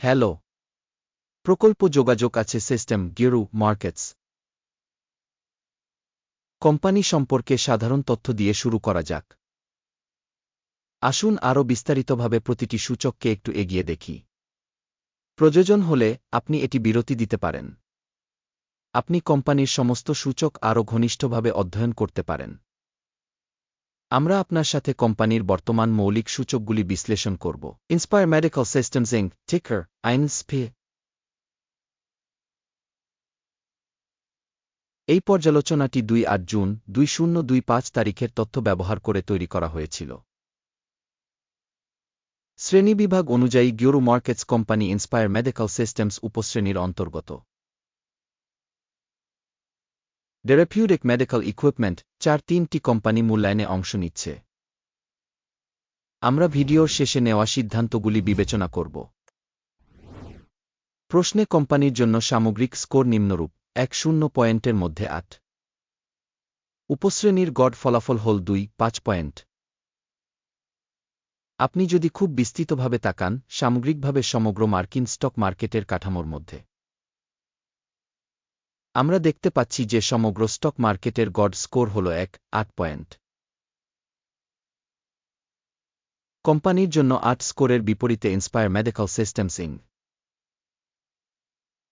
Hello. প্রকল্প যোগাযোগ আছে সিস্টেম গিরু মার্কেটস। কোম্পানি সম্পর্কে সাধারণ তথ্য দিয়ে শুরু করা যাক। আসুন আরও বিস্তারিতভাবে প্রতিটি সূচককে একটু এগিয়ে দেখি। প্রয়োজন হলে আপনি এটি বিরতি দিতে পারেন। আপনি কোম্পানির সমস্ত সূচক আরও ঘনিষ্ঠভাবে অধ্যয়ন করতে পারেন। আমরা আপনার সাথে কোম্পানির বর্তমান মৌলিক সূচকগুলি বিশ্লেষণ করব। ইন্সপায়ার মেডিকেল সিস্টেমস ইং টিকার আইনসপি এই পর্যালোচনাটি দুই আট জুন, দুই শূন্য, দুই পাঁচ তারিখের তথ্য ব্যবহার করে তৈরি করা হয়েছিল। শ্রেণীবিভাগ অনুযায়ী গিওরু markets company inspire medical systems উপশ্রেণীর অন্তর্গত। ডেরাপিউটিক মেডিকেল ইকুইপমেন্ট চার তিনটি কোম্পানি মূল্যায়নে অংশ নিচ্ছে। আমরা ভিডিওর শেষে নেওয়া সিদ্ধান্তগুলি বিবেচনা করব। প্রশ্নে কোম্পানির জন্য সামগ্রিক স্কোর নিম্নরূপ, এক শূন্য পয়েন্টের মধ্যে আট। উপশ্রেণীর গড় ফলাফল হল দুই, পাঁচ পয়েন্ট। আপনি যদি খুব বিস্তৃতভাবে তাকান, সামগ্রিকভাবে সমগ্র মার্কিন স্টক মার্কেটের কাঠামোর মধ্যে। আমরা দেখতে পাচ্ছি যে সমগ্র স্টক মার্কেটের গড স্কোর হল এক, আট পয়েন্ট। কোম্পানির জন্য আট স্কোরের বিপরীতে ইন্সপায়ার মেডিকেল সিস্টেমস ইং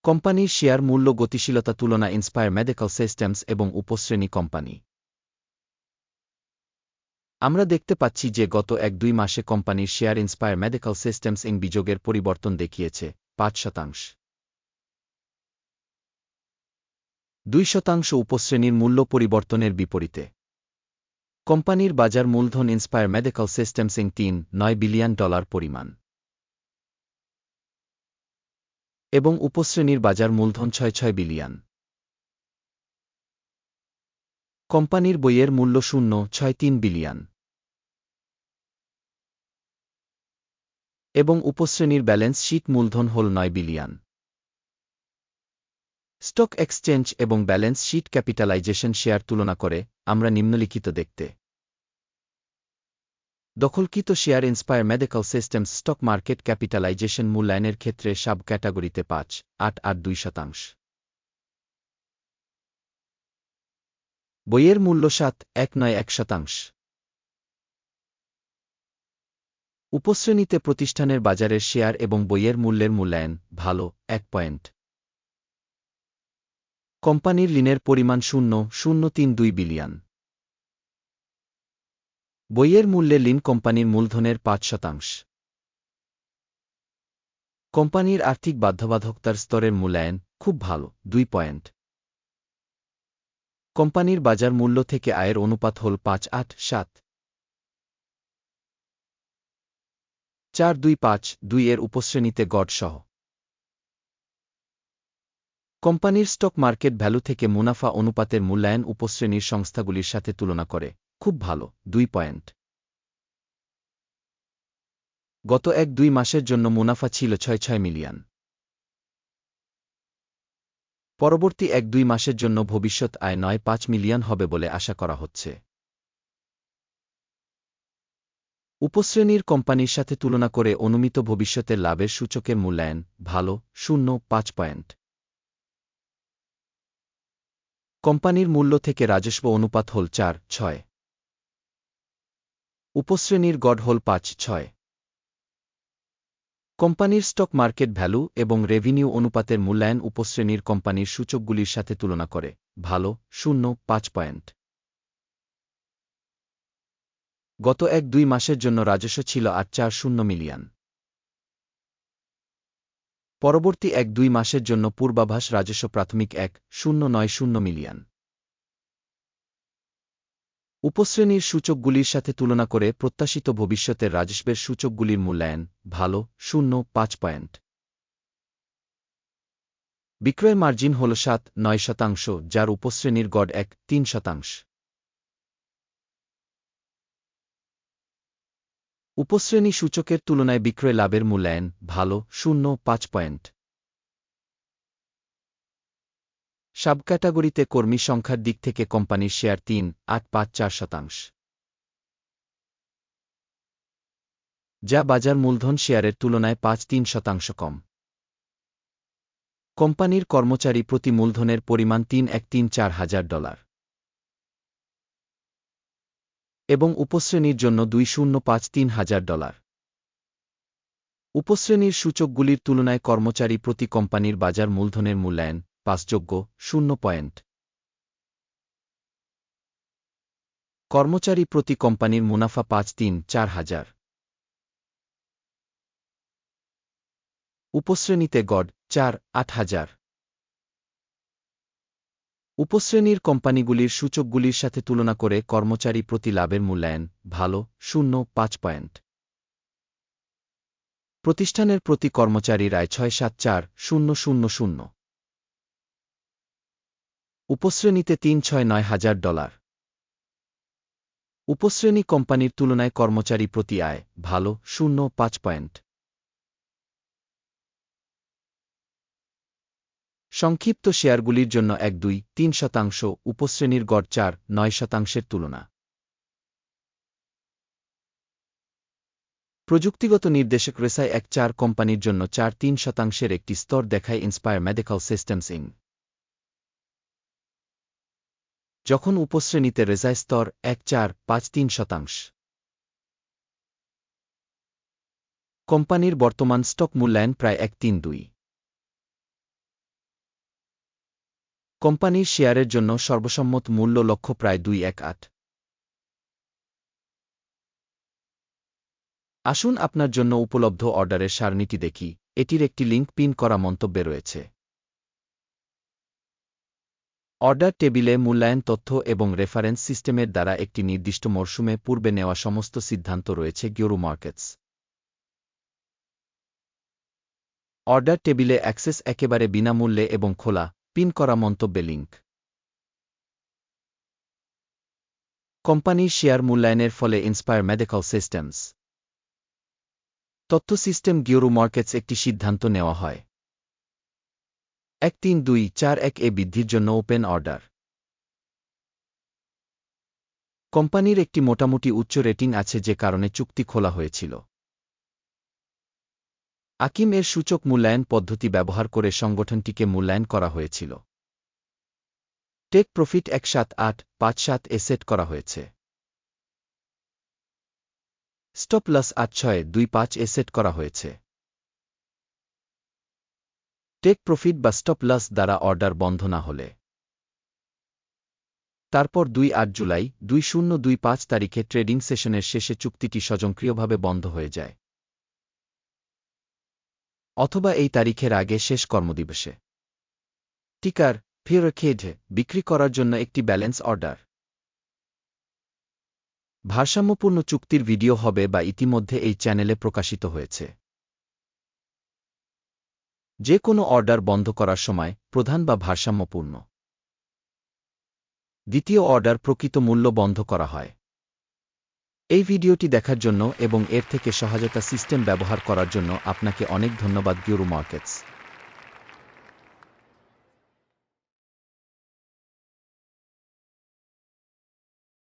কোম্পানির শেয়ার মূল্য গতিশীলতা তুলনা ইন্সপায়ার মেডিকেল সিস্টেমস এবং উপশ্রেণী কোম্পানি। আমরা দেখতে পাচ্ছি যে গত এক দুই মাসে কোম্পানির শেয়ার ইন্সপায়ার মেডিকেল সিস্টেমস ইং বিযোগের পরিবর্তন দেখিয়েছে, পাঁচ শতাংশ। দুই শতাংশ উপশ্রেণীর মূল্য পরিবর্তনের বিপরীতে। কোম্পানির বাজার মূলধন ইন্সপায়ার মেডিকেল সিস্টেমস তিন, নয় বিলিয়ন ডলার পরিমাণ। এবং উপশ্রেণীর বাজার মূলধন ছয় ছয় বিলিয়ন। কোম্পানির বইয়ের মূল্য শূন্য, ছয়, তিন বিলিয়ন। এবং উপশ্রেণীর ব্যালেন্স শীট মূলধন হল নয় বিলিয়ন। স্টক এক্সচেঞ্জ এবং ব্যালেন্স শীট ক্যাপিটালাইজেশন শেয়ার তুলনা করে আমরা নিম্নলিখিত দেখতে। দখলকৃত share inspire medical systems stock market capitalization মূল্যায়নের ক্ষেত্রে সাব ক্যাটাগরিতে পাঁচ, আট আট, দুই শতাংশ। বইয়ের মূল্য সাত, এক, নয়, এক শতাংশ। উপশ্রেণীতে প্রতিষ্ঠানের বাজারের শেয়ার এবং বইয়ের মূল্যের মূল্যায়ন ভালো, এক পয়েন্ট। কোম্পানির ঋণের পরিমাণ শূন্য শূন্য তিন দুই বিলিয়ন। বইয়ের মূল্যে লিন কোম্পানির মূলধনের পাঁচ শতাংশ। কোম্পানির আর্থিক বাধ্যবাধকতার স্তরের মূল্যায়ন খুব ভালো, দুই পয়েন্ট। কোম্পানির বাজার মূল্য থেকে আয়ের অনুপাত হল পাঁচ আট সাত। চার দুই পাঁচ দুই এর উপশ্রেণীতে গড় সহ। কোম্পানির স্টক মার্কেট ভ্যালু থেকে মুনাফা অনুপাতের মূল্যায়ন উপশ্রেণীর সংস্থাগুলির সাথে তুলনা করে। খুব ভালো, দুই পয়েন্ট। গত এক দুই মাসের জন্য মুনাফা ছিল ছয় ছয় মিলিয়ন। পরবর্তী এক দুই মাসের জন্য ভবিষ্যৎ আয় নয় পাঁচ মিলিয়ন হবে বলে আশা করা হচ্ছে। উপশ্রেণীর কোম্পানির সাথে তুলনা করে অনুমিত ভবিষ্যতের লাভের সূচকের মূল্যায়ন ভালো, শূন্য, পাঁচ পয়েন্ট। কোম্পানির মূল্য থেকে রাজস্ব অনুপাত হল চার, ছয়। উপশ্রেণীর গড় হল পাঁচ, ছয়। কোম্পানির স্টক মার্কেট ভ্যালু এবং রেভিনিউ অনুপাতের মূল্যায়ন উপশ্রেণীর কোম্পানির সূচকগুলির সাথে তুলনা করে। ভালো, শূন্য, পাঁচ পয়েন্ট। গত এক দুই মাসের জন্য রাজস্ব ছিল আট চার শূন্য মিলিয়ন। পরবর্তী এক দুই মাসের জন্য পূর্বাভাস রাজস্ব প্রাথমিক এক শূন্য নয় শূন্য মিলিয়ন। উপশ্রেণীর সূচকগুলির সাথে তুলনা করে প্রত্যাশিত ভবিষ্যতের রাজস্বের সূচকগুলির মূল্যায়ন ভালো, শূন্য, পাঁচ পয়েন্ট। বিক্রয় মার্জিন হল সাত, নয় শতাংশ, যার উপশ্রেণীর গড় এক, তিন শতাংশ। উপশ্রেণী সূচকের তুলনায় বিক্রয় লাভের মূল্যায়ন ভালো, শূন্য, পাঁচ পয়েন্ট। সাব ক্যাটাগরিতে কর্মী সংখ্যার দিক থেকে কোম্পানির শেয়ার তিন, আট, পাঁচ, চার শতাংশ। যা বাজার মূলধন শেয়ারের তুলনায় পাঁচ, তিন শতাংশ কম। কোম্পানির কর্মচারী প্রতি মূলধনের পরিমাণ তিন, এক, তিন, চার হাজার ডলার। এবং উপশ্রেণীর জন্য দুই শূন্য পাঁচ তিন হাজার ডলার। উপশ্রেণীর সূচকগুলির তুলনায় কর্মচারী প্রতি কোম্পানির বাজার মূলধনের মূল্যায়ন পাসযোগ্য শূন্য পয়েন্ট। কর্মচারী প্রতি কোম্পানির মুনাফা পাঁচ তিন চার হাজার। উপশ্রেণীতে গড় চার আট হাজার। উপশ্রেণীর কোম্পানিগুলির সূচকগুলির সাথে তুলনা করে কর্মচারী প্রতি লাভের মূল্যায়ন ভালো, শূন্য, পাঁচ পয়েন্ট। প্রতিষ্ঠানের প্রতি কর্মচারী রায় ছয়, সাত, চার, শূন্য শূন্য শূন্য। উপশ্রেণীতে তিন, ছয়, নয় হাজার ডলার। উপশ্রেণী কোম্পানির তুলনায় কর্মচারী প্রতি আয় ভালো, শূন্য, পাঁচ পয়েন্ট। সংক্ষিপ্ত শেয়ারগুলির জন্য এক দুই তিন শতাংশ, উপশ্রেণীর গড় চার, নয় শতাংশের তুলনা। প্রযুক্তিগত নির্দেশক রেসাই এক চার কোম্পানির জন্য চার তিন শতাংশের একটি স্তর দেখায় ইন্সপায়ার মেডিকেল সিস্টেমস ইন যখন উপশ্রেণীতে রেজায় স্তর এক চার, পাঁচ তিন শতাংশ। কোম্পানির বর্তমান স্টক মূল্যায়ন প্রায় এক তিন দুই। কোম্পানির শেয়ারের জন্য সর্বসম্মত মূল্য লক্ষ্য প্রায় দুই এক আট। আসুন আপনার জন্য উপলব্ধ অর্ডারের সারণীটি দেখি। এটির একটি লিঙ্ক পিন করা মন্তব্যে রয়েছে। অর্ডার টেবিলে মূল্যায়ন তথ্য এবং রেফারেন্স সিস্টেমের দ্বারা একটি নির্দিষ্ট মরশুমে পূর্বে নেওয়া সমস্ত সিদ্ধান্ত রয়েছে গিওরু মার্কেটস। অর্ডার টেবিলে অ্যাক্সেস একেবারে বিনামূল্যে এবং খোলা। পিন করা মন্তব্যে লিঙ্ক কোম্পানির শেয়ার মূল্যায়নের ফলে ইন্সপায়ার মেডিকেল সিস্টেমস তথ্য সিস্টেম গিওরু মার্কেটস একটি সিদ্ধান্ত নেওয়া হয়। এক তিন দুই চার এক এ বৃদ্ধির জন্য ওপেন অর্ডার। কোম্পানির একটি মোটামুটি উচ্চ রেটিং আছে যে কারণে চুক্তি খোলা হয়েছিল। আকিম এর সূচক মূল্যায়ন পদ্ধতি ব্যবহার করে সংগঠনটিকে মূল্যায়ন করা হয়েছিল। টেক প্রফিট এক সাত আট, পাঁচ সাত এ সেট করা হয়েছে। স্টপ লস আট ছয়, দুই পাঁচ এ সেট করা হয়েছে। টেক প্রফিট বা স্টপ লস দ্বারা অর্ডার বন্ধ না হলে। তারপর দুই আট জুলাই, দুই শূন্য দুই পাঁচ তারিখে ট্রেডিং সেশনের শেষে চুক্তিটি স্বয়ংক্রিয়ভাবে বন্ধ হয়ে যায়। অথবা এই তারিখের আগে শেষ কর্মদিবসে। টিকার ফিরখেড বিক্রি করার জন্য একটি ব্যালেন্স অর্ডার। ভারসাম্যপূর্ণ চুক্তির ভিডিও হবে বা ইতিমধ্যে এই চ্যানেলে প্রকাশিত হয়েছে। যে কোনো অর্ডার বন্ধ করার সময় প্রধান বা ভারসাম্যপূর্ণ। দ্বিতীয় অর্ডার প্রকৃত মূল্য বন্ধ করা হয়। এই ভিডিওটি দেখার জন্য এবং এর থেকে সহায়তা সিস্টেম ব্যবহার করার জন্য আপনাকে অনেক ধন্যবাদ গিউরু মার্কেটস।